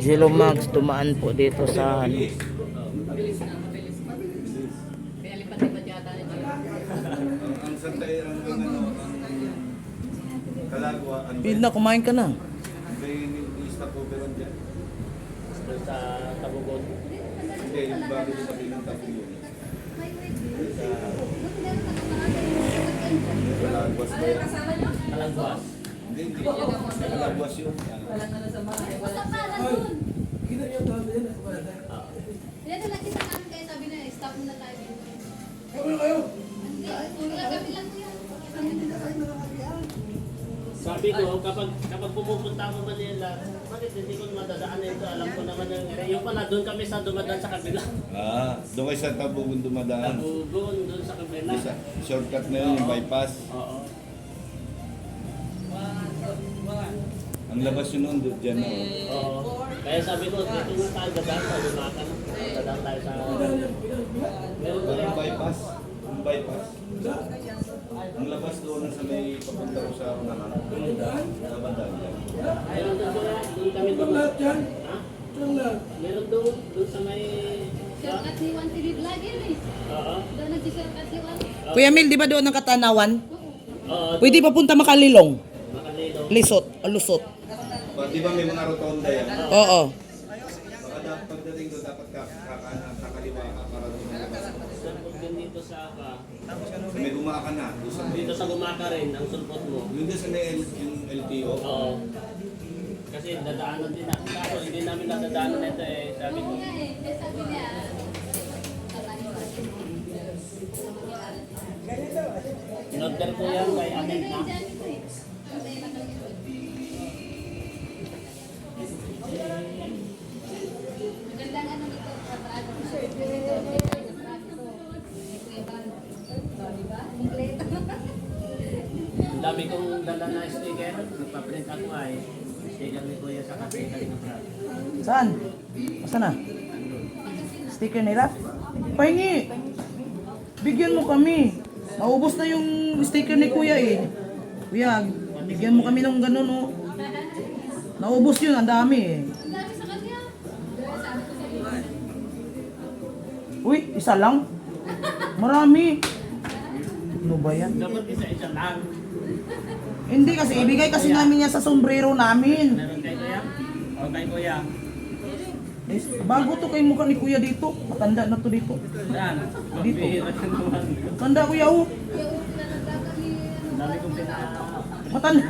Jello Max dumaan po dito sa ano. Yun? na, kumain ka na. Sa Tabugon. Hindi, bago sa tabi yun. Sa kalagwas ba Hindi. Kalagwas yun. Walang ano sa bahay. Wala. Ah. Yan na lang kita namin kaya sabi na, stop muna tayo. Kaya kayo? Hindi, wala gabi lang yan. Sabi ko, kapag kapag pumupunta ako Manila, bakit hindi ko madadaan ito? Alam ko naman yung, yung pala doon kami sa dumadaan sa kabila. Ah, doon kayo sa Tabugon dumadaan. Tabugon, doon sa kabila. Shortcut na yun, yung bypass. Oo. Ang labas yun doon dyan na. oh. Oo. Kaya sabi ko, dito na tayo dadaan sa lumakan. Dadaan tayo sa... Meron ko yan. bypass. Yung bypass. Ang labas doon sa may papunta ko sa unahan. Nabandaan dyan. Meron doon yan. Doon kami doon. Ha? Meron doon. Doon sa may... Shortcut ni Juan TV Vlog yun eh. Oo. Doon nag-shortcut si Juan. Kuya Mil, di ba doon ang katanawan? Oo. Pwede papunta makalilong. Makalilo. Lisot, lusot. Pa, di ba may mga rotonda yan? Oo. Baka dapat pagdating doon, dapat ka, para doon ang labas. Sulpot din dito sa ka. So, may gumaa ka na. Doon sa may, Dito sa gumaka rin, ang sulpot mo. yun doon sa may L- yung LTO. Oo. Kasi dadaanan din natin. Kaso hindi namin nadadaanan ito eh. Sabi ko, in-order ko yan kay Amin na. Na sticker. Nagpa-print ako ay sticker ni Kuya sa kasi ng brad. Saan? Saan na? Sticker nila? Pahingi! Bigyan mo kami. Maubos na yung sticker ni Kuya eh. Kuya, bigyan mo kami ng ganun oh. Naubos yun, ang dami eh. Uy, isa lang? Marami. Ano ba yan? Dapat isa-isa lang. Hindi kasi, ibigay kasi namin yan sa sombrero namin. Meron kay Kuya? O kay Kuya? Bago to kay mukha ni Kuya dito. Matanda na to dito. Yan. Dito. Tanda Kuya oh. Ang dami kong pina... Matanda.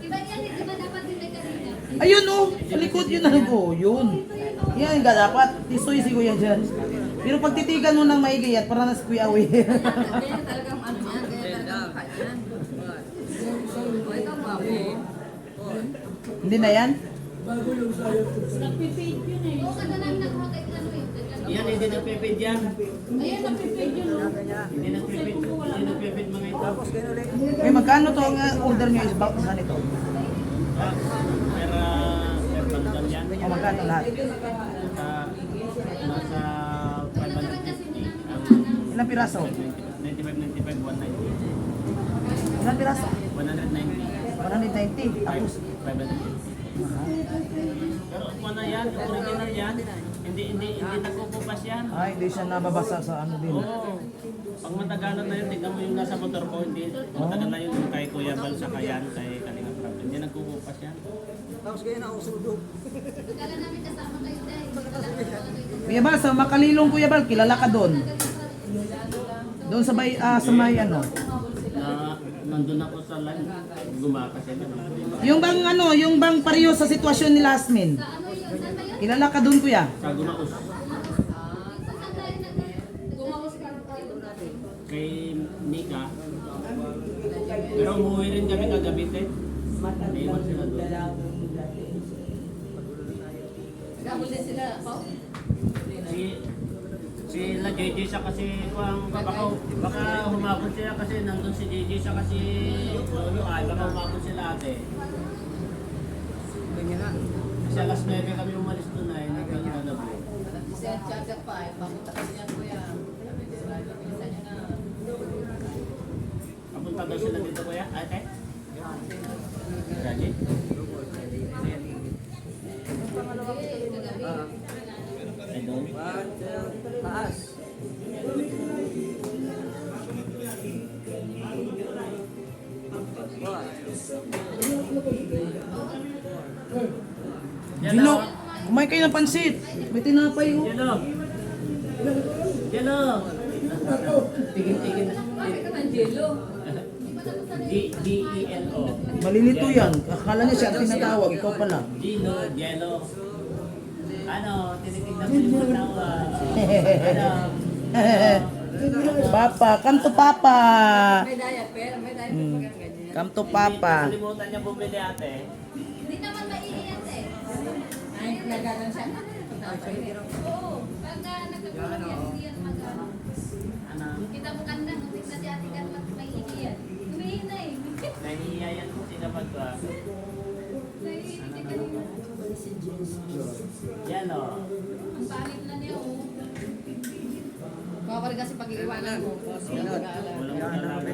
Iba yan, di ba dapat din may kanina? Ayun oh, sa likod yun na oh, yun. Yan nga dapat, tisoy si Kuya dyan. Pero pag titigan mo ng maigi at para na si Kuya Awi. Kaya talagang ano yan. Ganda. Kaya. Ito mami. Hindi na yan? Oo, kada namin nakuha kay ano eh. Yan, hindi nagpipid yan. Ayan, napipid yun. oh. Hindi nagpipid. Hindi nagpipid mga ito. May magkano to ang uh, order nyo is about saan ito? Ah, Pero, pero pandan yan. O magkano lahat? Nasa, nasa 550. Ang Ilang piraso? 95, 95, 190. Ilang piraso? 190. 190. Tapos, 550. Pero kung ano yan, original yan, hindi hindi hindi nagkukupas yan. ay, hindi siya nababasa sa ano din. Oo. Pag matagalan na yun, tignan mo yung nasa motor ko, hindi. Matagal na yun kay Kuya Bal sa Kayan, kay Kalinga Prab. Hindi nagkukupas yan. Kala namin kasama kayo dahil. Kuya Bal, sa Makalilong Kuya Bal, kilala ka doon. Doon sa may, ah, sa may ano. Na nandun ako sa line, gumakas yan. Yung bang ano, yung bang pareho sa sitwasyon ni Lasmin. Kilala ka doon Kuya? Sa tayo. Kay Mika. Pero umuwi rin kami kagabi, te. Naiwan sila doon. Gabol din sila. Pao. Si si La JJ siya kasi kung baka baka humabot siya kasi nandun si JJ siya kasi lolo ay baka umabot sila ate. Kasi alas 9 kami umalis doon ay nagkano na po. Si Sir Chacha pa, eh, papunta kasi niya kuya. Na. Kapunta daw sila dito kuya, ate? Raji? Pansit. May tinapay oh. Yelo. Yelo. Tigil-tigil na. Bakit ka ng jello? G-E-L-O. Malilito yan. Akala niya siya ang tinatawag. Ikaw pala. Gino, Yelo. Ano, tinitignan mo yung mga tao. ah. Ano? Papa, come to Papa. May diaper, may diaper Hmm. Come to Hindi Papa. Kalimutan niya bumili ate. Hindi naman. Ay, nagagan siya. Oo. Pagka nagkakulang yan, hindi yan mag Ano? Kita mo kanda, mutik na si ate Carla, may iiyan. Tumihin na eh. Nahihiya yan kung sinabag ba. Naiiyak ka nila. Yan o. Ang pangit na niya. Baka rin kasi pag-iiwanan mo. Hindi magkalaman.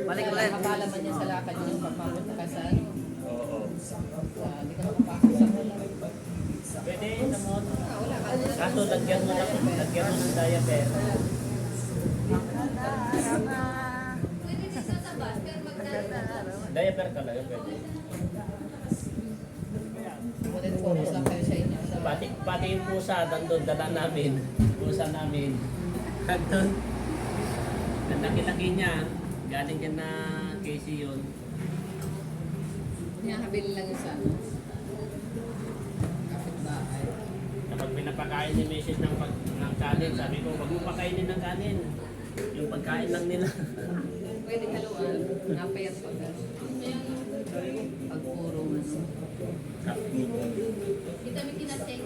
Balik ulit. Makakalaman niya sa lakad niya pagpapunta ka sa Oo. sa di ka mula. Wala ka. Kaso lagyan mo lang, lagyan mo ng magdala. Diaper talaga pwede. Pati, pati yung pusa, nandun, dala namin. Pusa namin. Nandun. Ang laki-laki niya. Galing ka na Casey yun. Nakabili lang yun sa ano. Pinapakain ni Mrs. ng, pag, ng kanin, sabi ko, wag mo pakainin ng kanin. Yung pagkain lang nila. Pwede haluan. Napayat ko ka. Pag puro mas. Kita may tinasay.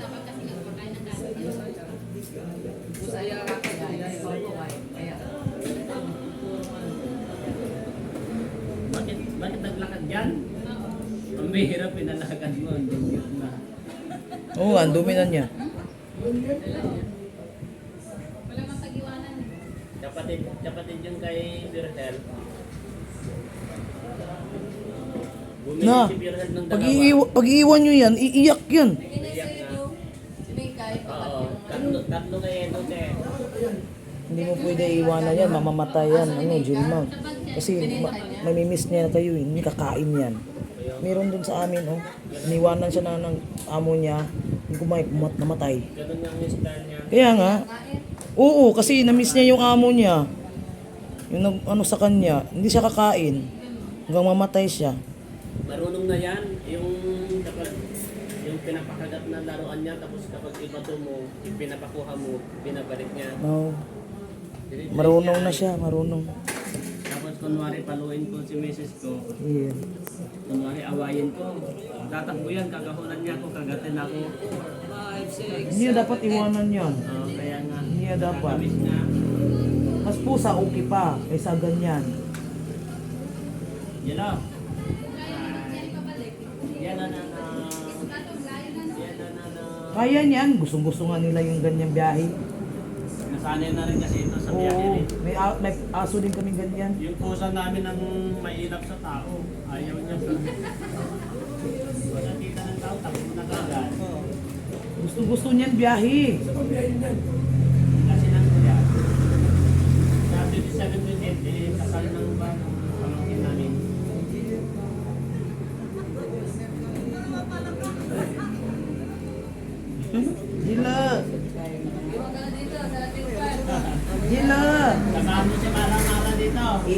Tapos kasi nga pagkain ng kanin. Usaya ka kaya. Kaya. Kaya. Bakit, bakit naglakad yan? Ang mahirap pinalakad mo, ang dingit na. Oo, oh, ang dumi na niya. Wala mang tagiwanan eh. Kapatid, kapatid yun kay Virgel. Bumili Na, si Virgel ng pag, dalawa. iiwa- pag iiwan nyo yan, iiyak yan. Kinay sa inyo. Si Mikay. Oo, tatlo, tatlo kay Edo eh. Hindi mo pwede iiwanan yan, mamamatay yan. Ano, Jilma. Kasi ma- mamimiss niya na kayo, eh. hindi kakain yan. Meron dun sa amin, oh. Iniwanan siya na ng amo niya, hindi kumain, umat namatay. Ganun ang style niya. Kaya nga, oo, kasi namiss niya yung amo niya. Yung nag, ano sa kanya, hindi siya kakain. Hanggang mamatay siya. Marunong na yan, yung kapag yung pinapakagat na laruan niya, tapos kapag ibato mo, yung pinapakuha mo, binabalik niya. No, marunong na siya, marunong. Tapos kunwari paluin ko si Mrs. ko, Yeah. kunwari awayin ko, tatakbo yan, kagahunan niya ako, kagatin ako. Hindi niya dapat iwanan yan. Oo, kaya nga, Hindi niya dapat. nakakamiss nga. Mas pusa, okay pa, kaysa ganyan. Yan o. Yan na. Yan na na na. Kaya niyan, gustong-gusto nga nila yung ganyang biyahe. Nasanay na rin kasi ito sa biyahe Oo, rin. may, a- may aso din kami ganyan. Yung pusa namin ang mailap sa tao. Ayaw niya sa... Pag nakita ng tao, takbo na kagad. Gusto-gusto niyan biyahe.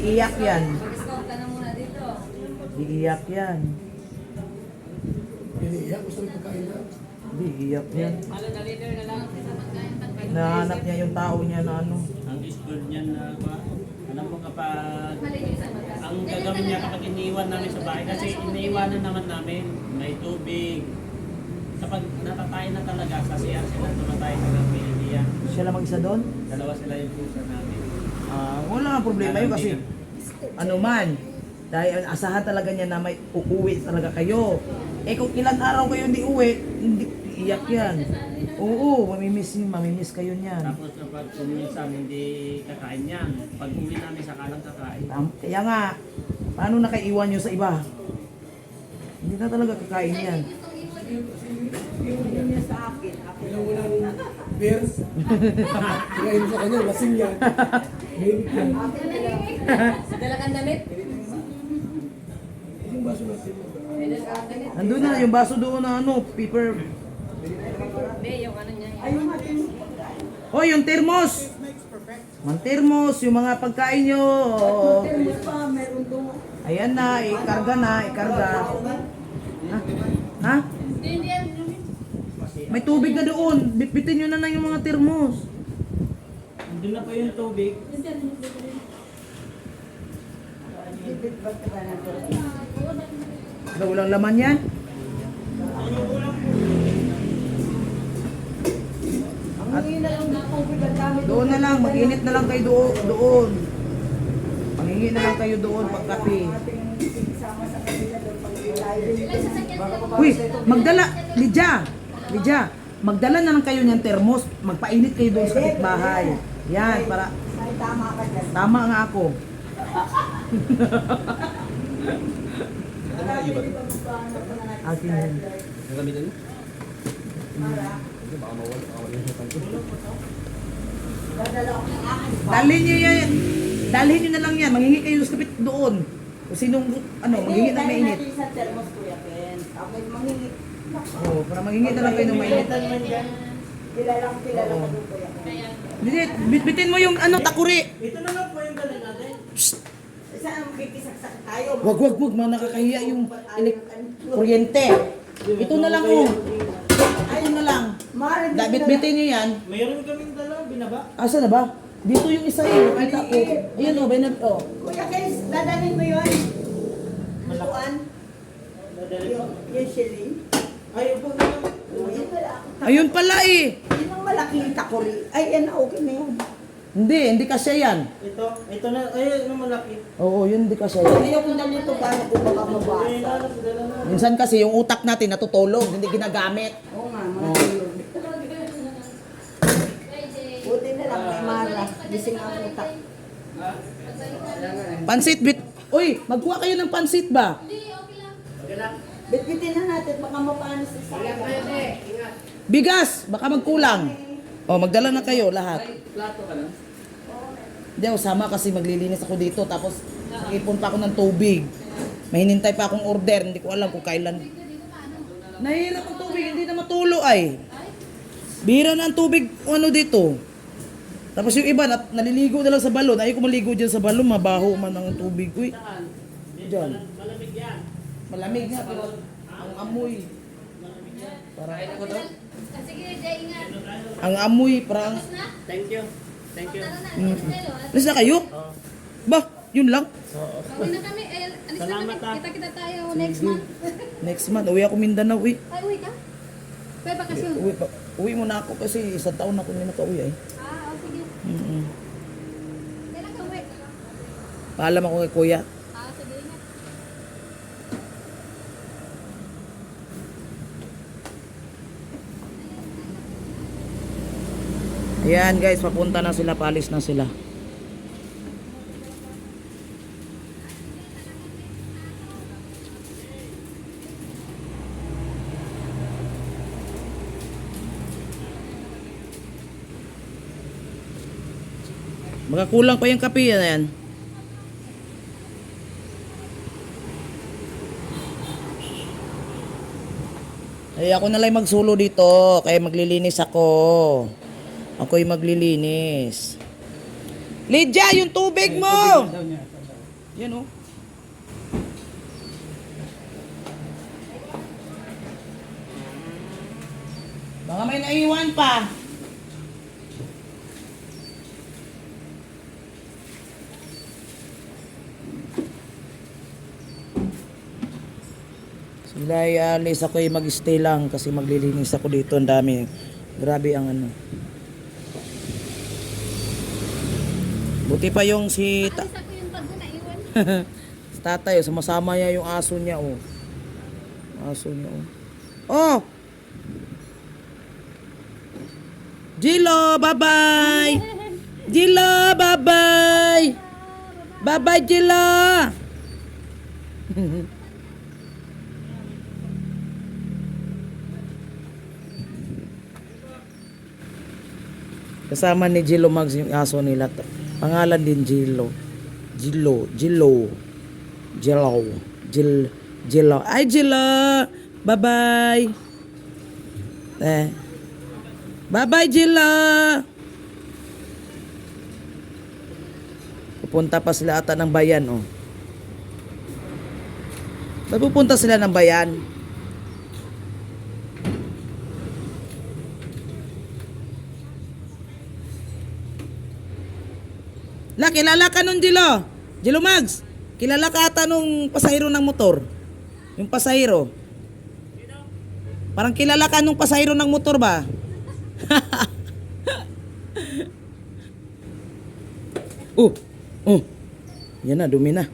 Iiyak yan. Iiyak yan. Hindi, iiyak yan. Ano na leader na lang. Nahanap niya yung tao niya na ano. Ang school niyan na ba? Alam mo kapag ang gagawin niya kapag iniwan namin sa bahay kasi iniiwanan naman namin may tubig kapag natatay na talaga kasi yan sila tumatay sa pamilya Siya lang mag-isa doon? dalawa sila yung pusa namin Ah, wala. naman problema yun kasi ano man, dahil asahan talaga niya na may uuwi talaga kayo. Eh kung ilang araw kayo hindi uwi, hindi iyak yan. Oo, mamimiss, mamimiss kayo niyan. Tapos kapag kung minsan hindi kakain yan, pag uwi namin saka lang kakain. Kaya nga, paano na kayo iwan nyo sa iba? Hindi na talaga kakain yan. Beer. Kinain sa kanya, lasing yan. Mainit yan. Dala kang damit? Yung baso natin. Nandun na yung baso doon na ano, paper. Hindi, yung ano niya. Oh, yung termos! Mang termos, yung mga pagkain nyo. oo. Ayan na, ikarga na, ikarga. Ha? Ha? May tubig na doon. Bitbitin nyo na lang yung mga termos. Doon na pa yung tubig. Daw walang laman yan. At doon na lang, mag-init na lang kayo doon. doon. Mangingi na lang kayo doon pagkape. Uy, magdala, Lidya, Lidya, magdala na lang kayo ng termos, magpainit kayo doon sa bahay. Yan, para... Tama nga ako. Akin yan. Dalhin niyo yan. Dalhin niyo na lang yan. Manghingi kayo sa kapit doon. Kung sinong, ano, manghingi na mainit. Oo, para manghingi na lang kayo ng mainit. Oo. Hindi, bitbitin mo yung ano, takuri. Ito na lang po yung galing natin. Wag, wag, wag, mga nakakahiya yung elek- kuryente. Ito na lang, oh. Ito na lang. Da, bitbitin niyo yan. Mayroon kaming dala, binaba. Asa na ba? Dito yung isa eh. Kita ko. Ayan, oh, binab, oh. Kuya Kes, dadalhin mo yun. Lutuan. Yung, yung shilling. Ay, po na lang. Yun wala. Ayun pala eh. Yun ang malaking takuri. Ay, yan, okay na yan. Hindi, hindi kasya yan. Ito, ito na, ay, yung malaki. Oo, yun hindi kasya yan. Ayaw ko na nito paano kung baka mabasa. dala na. Minsan kasi yung utak natin natutulog, hindi ginagamit. Oo nga, mga tulog. Buti na lang may mara. Gising ang utak. Pansit bit. Uy, magkuha kayo ng pansit ba? Hindi, okay lang. Bitbitin na natin, baka mapaano sa sayang. Bigas, baka magkulang. O, magdala na kayo lahat. Hindi ako sama kasi maglilinis ako dito tapos ipon pa ako ng tubig. May hinintay pa akong order, hindi ko alam kung kailan. Nahihirap ang tubig, hindi na matulo ay. Bira na ang tubig, ano dito. Tapos yung iba, nat- naliligo na lang sa balon. Ayaw ko maligo dyan sa balon, mabaho man ang tubig. Uy, dyan. Malamig yan. Malamig nga, pero ang amoy. Parang, Sige, Jay, ingat. ang amoy, parang, Tapos na? Thank you. Thank you. Tara na, alis na tayo. alis na kayo? Oh. Ba, yun lang. Uwi na kami. Ay, alis na Salamat, kami. ah. Kita-kita tayo next month. Next month, uwi ako Mindanao, uwi. Ay, uwi ka? Pwede bakasyon? Uwi, pa, uwi muna ako kasi isang taon na ako hindi nakauwi ay. Ah, oh, sige. Mm-mm. Kailan ka uwi? Paalam ako kay kuya. Ah, sige, ingat. Ayan guys, papunta na sila, paalis na sila. Baka kulang pa yung kape yan. yan. Ay, ako na lang magsulo dito, kaya maglilinis ako. Ako'y maglilinis. Lydia, yung tubig mo! Yan oh. Baka may naiwan pa. Sila ay alis ako'y mag-stay lang kasi maglilinis ako dito. Ang dami. Grabe ang ano. Buti pa yung si ta- si tatay, oh, sumasama niya yung aso niya, oh. Aso niya, oh. Oh! Jilo, bye-bye! Jilo, bye-bye! Bye-bye, Jilo! Kasama ni Jilo Mags yung aso nila. Pangalan din Jilo. Jilo, Jilo. Jilo. Jil, Jilo. Ay, Jilo! Bye-bye! Eh. Bye-bye, Jilo! Pupunta pa sila ata ng bayan, oh. Ba't pupunta sila ng bayan? La, kilala ka nun, Jilo. Jilo Mags, kilala ka ata nung pasahero ng motor. Yung pasahero. Parang kilala ka nung pasahero ng motor ba? oh, oh. Yan na, dumi na.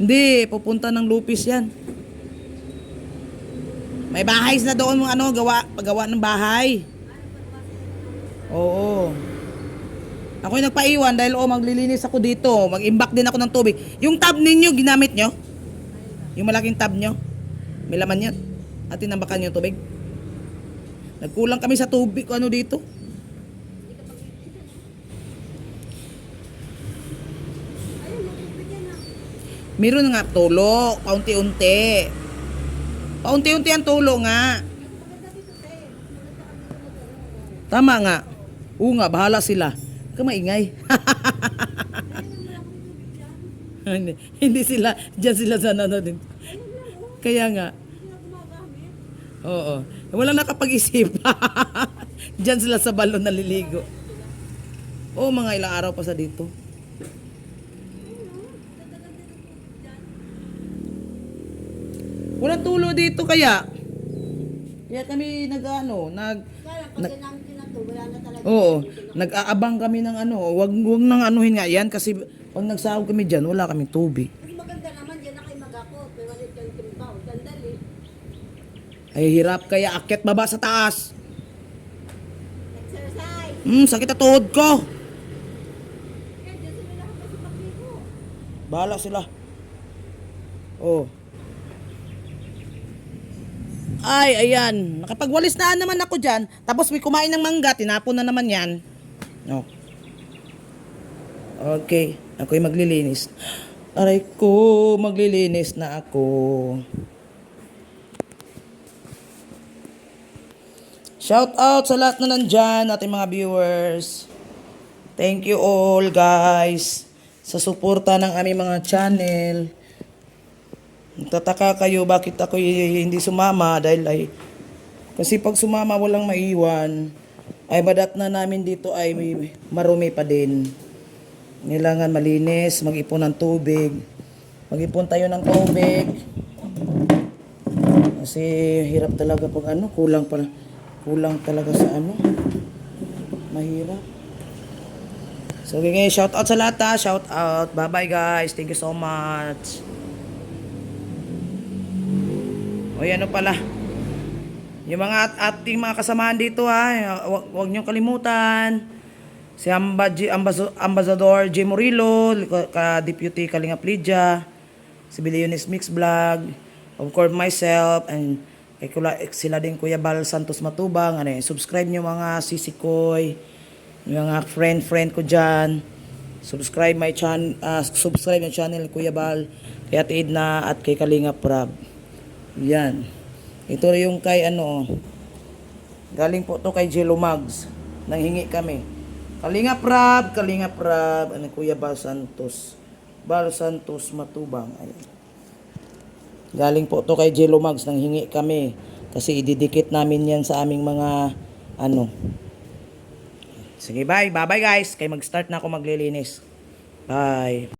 Hindi, pupunta ng Lupis yan. May bahay na doon mga ano, gawa, paggawa ng bahay. Oo. Ako yung nagpaiwan dahil oh, maglilinis ako dito. Mag-imbak din ako ng tubig. Yung tab ninyo, ginamit nyo? Yung malaking tab nyo? May laman yan? At tinambakan yung tubig? Nagkulang kami sa tubig. Ano dito? Meron nga tulo, paunti-unti. Paunti-unti ang tulo nga. Tama nga. Oo nga, bahala sila. Huwag ka maingay. hindi, hindi sila, dyan sila sa ano din. Kaya nga. Oo. Walang nakapag-isip. dyan sila sa balon naliligo. Oo, mga ilang araw pa sa dito. Walang tulo dito kaya. Kaya kami nag-ano, nag... nag Oo, nag-aabang kami ng ano, wag wag nang anuhin nga yan kasi pag nagsahog kami diyan, wala kaming tubig. Mas maganda naman dyan na kayo mag-ako. Pero wala kang timbaw. Sandali. Ay hirap kaya akyat baba sa taas. Exercise. Hmm, sakit ang tuhod ko. Bahala sila. Oh. Ay, ayan. Nakapagwalis na naman ako dyan. Tapos may kumain ng mangga. Tinapon na naman yan. Oh. Okay. Ako'y maglilinis. Aray ko, maglilinis na ako. Shout out sa lahat na nandyan, ating mga viewers. Thank you all guys sa suporta ng aming mga channel. Nagtataka kayo bakit ako hindi sumama dahil ay kasi pag sumama walang maiwan ay badat na namin dito ay marumi pa din. Kailangan malinis, mag-ipon ng tubig. Mag-ipon tayo ng tubig. Kasi hirap talaga pag ano, kulang pala. Kulang talaga sa ano. Mahirap. So, okay, shout out sa lahat ha. Shout out. Bye-bye guys. Thank you so much. O ano pala. Yung mga at ating mga kasamahan dito ha. Huwag, huwag niyong kalimutan. Si Amba, G, Ambaso- Ambassador J. Murillo, ka-deputy Kalinga Plidja, si Billionis Mix Vlog, of course myself, and kay kula, sila din Kuya Bal Santos Matubang, ano yun, subscribe nyo mga sisikoy, mga friend-friend ko dyan, subscribe my chan ah, subscribe yung channel Kuya Bal, kay Ate Edna at kay Kalinga Prab. Yan. Ito yung kay ano, galing po to kay Jello Mags, nanghingi kami. Kalinga Prab, Kalinga Prab, ano Kuya Bal Santos. Bal Santos Matubang. Ayun. Galing po to kay Jello Mags, nang hingi kami. Kasi ididikit namin yan sa aming mga ano. Sige, bye. Bye-bye guys. Kay mag-start na ako maglilinis. Bye.